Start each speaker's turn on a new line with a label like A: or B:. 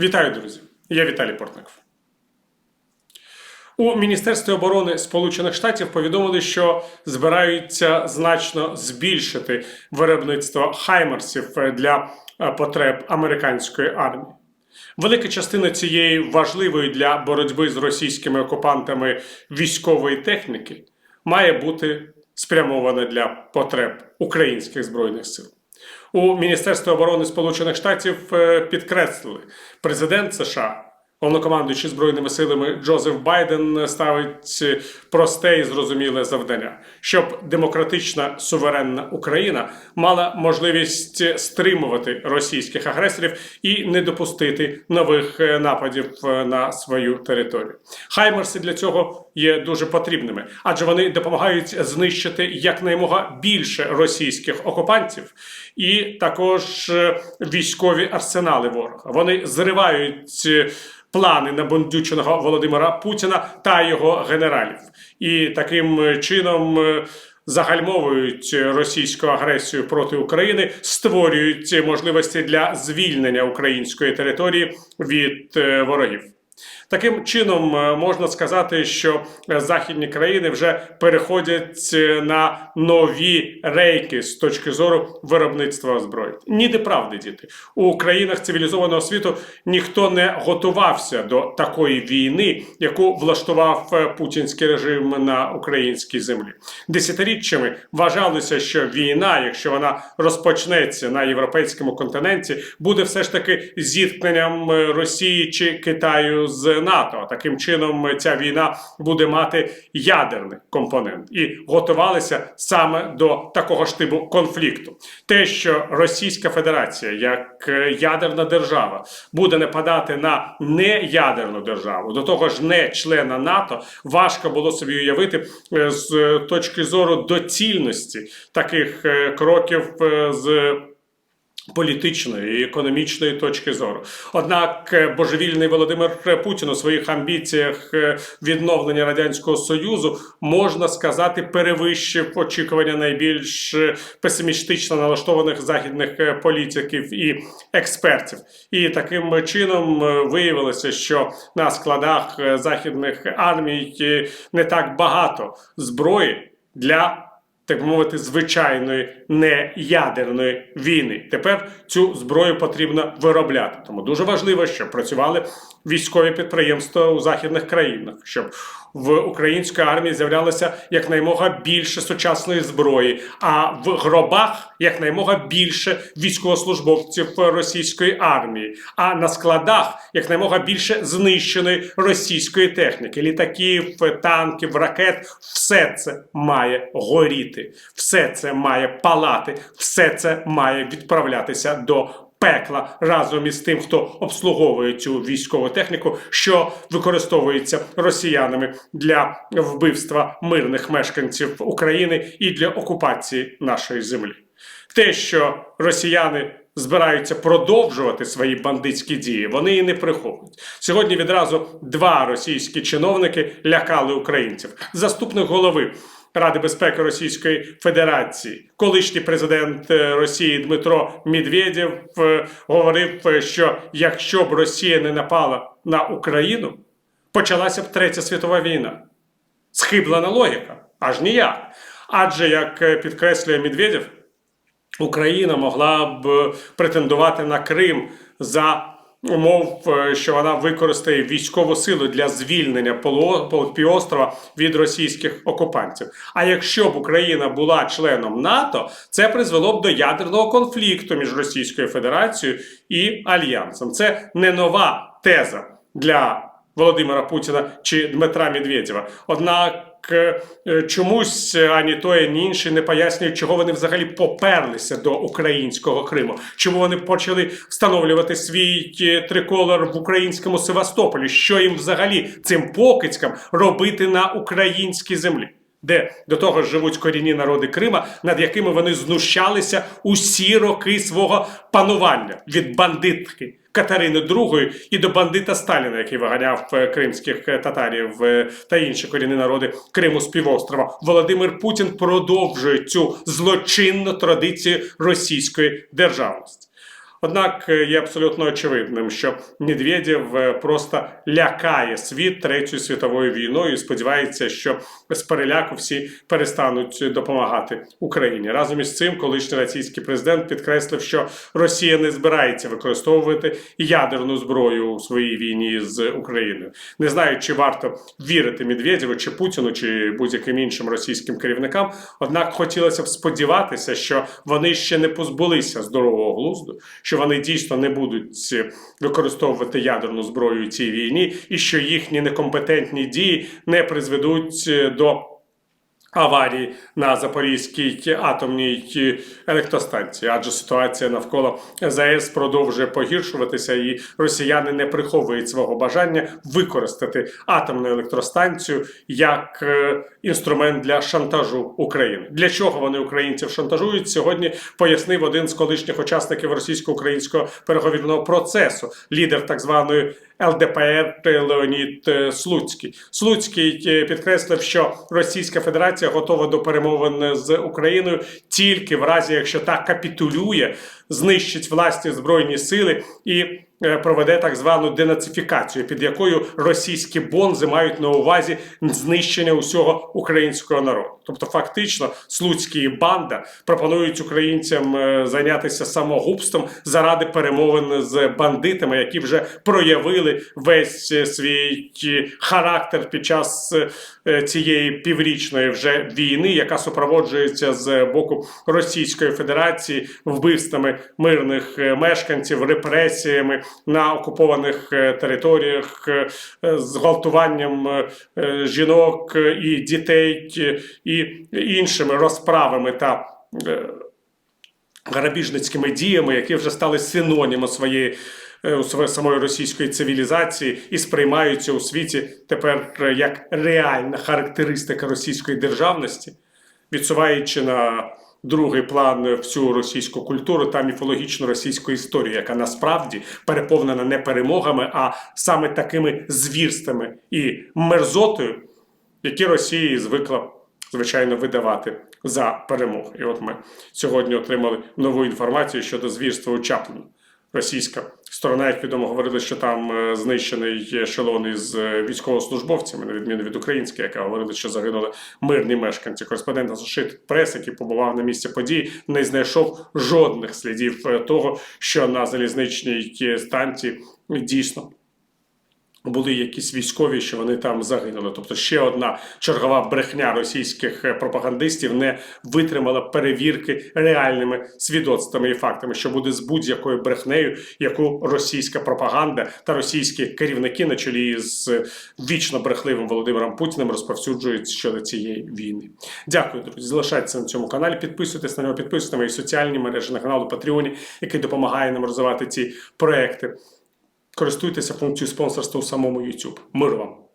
A: Вітаю, друзі! Я Віталій Портников. У Міністерстві оборони Сполучених Штатів повідомили, що збираються значно збільшити виробництво хаймерсів для е, потреб американської армії. Велика частина цієї важливої для боротьби з російськими окупантами військової техніки має бути спрямована для потреб українських збройних сил. У Міністерстві оборони Сполучених Штатів е, підкреслили, президент США, головнокомандуючий збройними силами Джозеф Байден ставить просте і зрозуміле завдання, щоб демократична суверенна Україна мала можливість стримувати російських агресорів і не допустити нових е, нападів е, на свою територію. Хаймерси для цього є дуже потрібними, адже вони допомагають знищити якнаймога більше російських окупантів і також е, військові арсенали ворога. Вони зривають. Плани набундюченого Володимира Путіна та його генералів, і таким чином е, загальмовують російську агресію проти України, створюють можливості для звільнення української території від е, ворогів. Таким чином е, можна сказати, що е, західні країни вже переходять е, на нові рейки з точки зору виробництва зброї. Ніде правди, діти у країнах цивілізованого світу ніхто не готувався до такої війни, яку влаштував путінський режим на українській землі. Десятиріччями вважалося, що війна, якщо вона розпочнеться на європейському континенті, буде все ж таки зіткненням Росії чи Китаю з НАТО. Таким чином, е, ця війна буде мати ядерний компонент і готувалися саме до такого ж типу конфлікту. Те, що Російська Федерація, як е, ядерна держава, буде нападати на неядерну державу, до того ж не члена НАТО, важко було собі уявити е, з точки зору доцільності таких кроків з політичної і економічної точки зору. Однак е, божевільний Володимир Путін у своїх амбіціях е, відновлення радянського союзу можна сказати перевищив очікування найбільш е, песимістично налаштованих західних політиків і експертів. І таким чином виявилося, що на складах західних армій не так багато зброї для так мовити, звичайної неядерної війни. Тепер цю зброю потрібно виробляти. Тому дуже важливо, щоб працювали військові підприємства у західних країнах, щоб в українській армії з'являлося якнаймога більше сучасної зброї, а в гробах якнаймога більше військовослужбовців російської армії, а на складах якнаймога більше знищеної російської техніки, літаків, танків, ракет. Все це має горіти, все це має палати, все це має відправлятися до пекла разом із тим, хто обслуговує цю військову техніку, що використовується росіянами для вбивства мирних мешканців України і для окупації нашої землі. Те, що росіяни збираються продовжувати свої бандитські дії, вони і не приховують. Сьогодні відразу два російські чиновники лякали українців. Заступник голови Ради безпеки Російської Федерації, колишній президент е, Росії Дмитро Медведєв е, говорив, е, що якщо б Росія не напала на Україну, почалася б третя світова війна. Схиблена логіка, аж ніяк. Адже як підкреслює Медведєв, Україна могла б претендувати на Крим за умов, е, що вона використає військову силу для звільнення півострова від російських окупантів. А якщо б Україна була членом НАТО, це призвело б до ядерного конфлікту між Російською Федерацією і Альянсом. Це не нова теза для Володимира Путіна чи Дмитра Медведєва. Однак е, чомусь ані той, ані інший не пояснюють, чого вони взагалі поперлися до українського Криму, чому вони почали встановлювати свій е, триколор в українському Севастополі, що їм взагалі цим покидькам робити на українській землі. Де до того ж живуть корінні народи Крима, над якими вони знущалися усі роки свого панування від бандитки Катерини II і до бандита Сталіна, який виганяв е, кримських е, татарів е, та інші корінні народи Криму з півострова. Володимир Путін продовжує цю злочинну традицію російської державності. Однак е, є абсолютно очевидним, що Медведєв е, просто лякає світ третьою світовою війною і сподівається, що з переляку всі перестануть допомагати Україні. Разом із цим, колишній російський президент підкреслив, що Росія не збирається використовувати ядерну зброю у своїй війні з Україною. Не знаю, чи варто вірити Медведєву, чи Путіну, чи будь-яким іншим російським керівникам. Однак хотілося б сподіватися, що вони ще не позбулися здорового глузду, що вони дійсно не будуть е, використовувати ядерну зброю у цій війні, і що їхні некомпетентні дії не призведуть е, до. Аварії на Запорізькій атомній електростанції, адже ситуація навколо ЗАЕС продовжує погіршуватися, і росіяни не приховують свого бажання використати атомну електростанцію як е, інструмент для шантажу України. Для чого вони українців шантажують? Сьогодні пояснив один з колишніх учасників російсько-українського переговірного процесу, лідер так званої. ЛДПР Леонід е, Слуцький. Слуцький е, підкреслив, що Російська Федерація готова до перемовин з Україною тільки в разі, якщо та капітулює, знищить власні збройні сили і проведе так звану денацифікацію, під якою російські бонзи мають на увазі знищення усього українського народу. Тобто, фактично, Слуцький і банда пропонують українцям е, зайнятися самогубством заради перемовин з бандитами, які вже проявили весь е, свій е, характер під час е, цієї піврічної вже війни, яка супроводжується з боку Російської Федерації вбивствами мирних е, мешканців, репресіями на окупованих е, територіях, е, е, зґвалтуванням е, жінок і дітей і іншими розправами та грабіжницькими діями, які вже стали синонімом своєї. у самої російської цивілізації і сприймаються у світі тепер як реальна характеристика російської державності, відсуваючи на другий план всю російську культуру та міфологічну російську історію, яка насправді переповнена не перемогами, а саме такими звірствами і мерзотою, які Росії звикла звичайно видавати за перемогу. І от ми сьогодні отримали нову інформацію щодо звірства у Чапліну. Російська сторона, як відомо, говорили, що там е, знищений ешелон із е, військовослужбовцями, на відміну від української, яка говорила, що загинули мирні мешканці. Кореспондент Associated прес, який побував на місці події, не знайшов жодних слідів е, того, що на залізничній станції дійсно були якісь військові, що вони там загинули. Тобто ще одна чергова брехня російських е, пропагандистів не витримала перевірки реальними свідоцтвами і фактами, що буде з будь-якою брехнею, яку російська пропаганда та російські керівники на чолі з вічно брехливим Володимиром Путіним розповсюджують щодо цієї війни. Дякую, друзі. Залишайтеся на цьому каналі. Підписуйтесь на нього, підписуйтесь на мої соціальні мережі на каналу Патреоні, який допомагає нам розвивати ці проекти. Користуйтеся функцією спонсорства у самому YouTube. Мир вам!